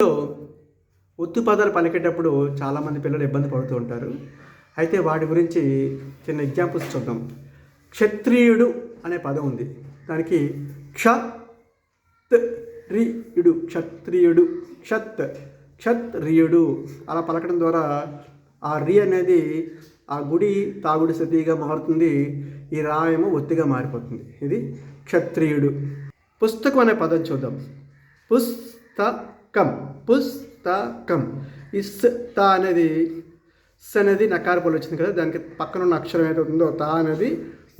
ఒత్తు పదాలు పలికేటప్పుడు చాలామంది పిల్లలు ఇబ్బంది పడుతూ ఉంటారు. అయితే వాటి గురించి చిన్న ఎగ్జాంపుల్స్ చూద్దాం. క్షత్రియుడు అనే పదం ఉంది. దానికి క్షత్రియుడు రియుడు క్షత్రియుడు క్షత్ క్షత్రియుడు అలా పలకడం ద్వారా ఆ రి అనేది ఆ గుడి తాగుడి సతీగా మారుతుంది. ఈ రాయము ఒత్తిగా మారిపోతుంది. ఇది క్షత్రియుడు. పుస్తకం అనే పదం చూద్దాం. కం పుస్తకం. ఇస్ తా అనేది స్ అనేది నకార పొలి వచ్చింది కదా దానికి పక్కన ఉన్న అక్షరం ఏదైతే ఉందో తా అనేది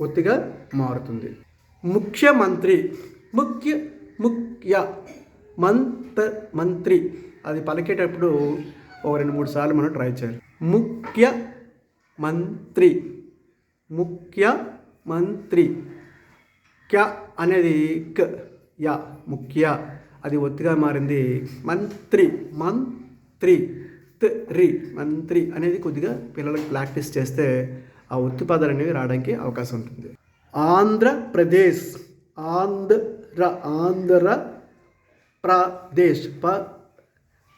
ఒత్తిగా మారుతుంది. ముఖ్యమంత్రి ముఖ్య ముఖ్య మంత మంత్రి అది పలికేటప్పుడు ఒక రెండు మూడు సార్లు మనం ట్రై చేయాలి. ముఖ్య మంత్రి ముఖ్య మంత్రి క్య అనేది క యా ముఖ్య. అది ఒత్తిగా మారింది. మంత్రి మంత్రి త రి మంత్రి అనేది కొద్దిగా పిల్లలకు ప్రాక్టీస్ చేస్తే ఆ ఒత్తి పదాలు అనేవి రావడానికి అవకాశం ఉంటుంది. ఆంధ్రప్రదేశ్ ఆంధ్ర ఆంధ్ర ప్రదేశ్ ప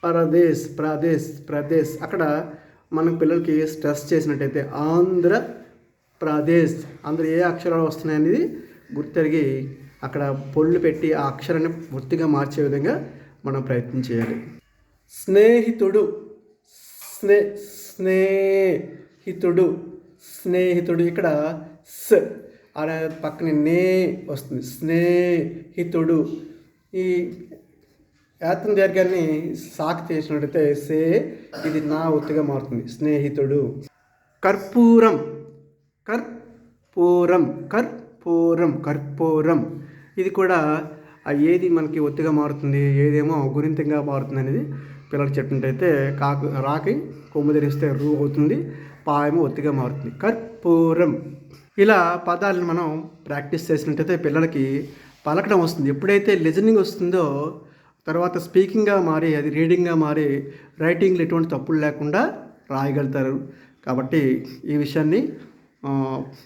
పరదేశ్ ప్రదేశ్ ప్రదేశ్. అక్కడ మన పిల్లలకి స్ట్రెస్ చేసినట్టయితే ఆంధ్ర ప్రదేశ్ అందులో ఏ అక్షరాలు వస్తున్నాయి అనేది గుర్తెరిగి అక్కడ పొళ్ళు పెట్టి ఆ అక్షరాన్ని పూర్తిగా మార్చే విధంగా మనం ప్రయత్నం చేయాలి. స్నేహితుడు స్నే స్నేహితుడు స్నేహితుడు ఇక్కడ స్ అనే పక్కన నే వస్తుంది. స్నేహితుడు. ఈ యాత్ర దీర్ఘాన్ని సాకు చేసినట్టయితే సే ఇది నా ఒత్తిగా మారుతుంది. స్నేహితుడు. కర్పూరం. కర్పూరం. కర్పూరం. కర్పూరం. ఇది కూడా ఏది మనకి ఒత్తిగా మారుతుంది ఏదేమో గురింతంగా మారుతుంది అనేది పిల్లలు చెప్పినట్టయితే కాకు రాకి కొమ్ము ధరిస్తే రూ అవుతుంది పాయము ఒత్తిగా మారుతుంది. కర్పూరం. ఇలా పదాలను మనం ప్రాక్టీస్ చేసినట్టయితే పిల్లలకి పలకడం వస్తుంది. ఎప్పుడైతే లిజనింగ్ వస్తుందో తర్వాత స్పీకింగ్గా మారి అది రీడింగ్గా మారి రైటింగ్లో ఎటువంటి తప్పులు లేకుండా రాయగలుగుతారు. కాబట్టి ఈ విషయాన్ని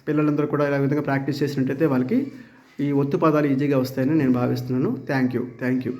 పిల్లలందరూ కూడా ఇలా విధంగా ప్రాక్టీస్ చేసినట్టయితే వాళ్ళకి ఈ ఒత్తు పదాలు ఈజీగా వస్తాయని నేను భావిస్తున్నాను. Thank you thank you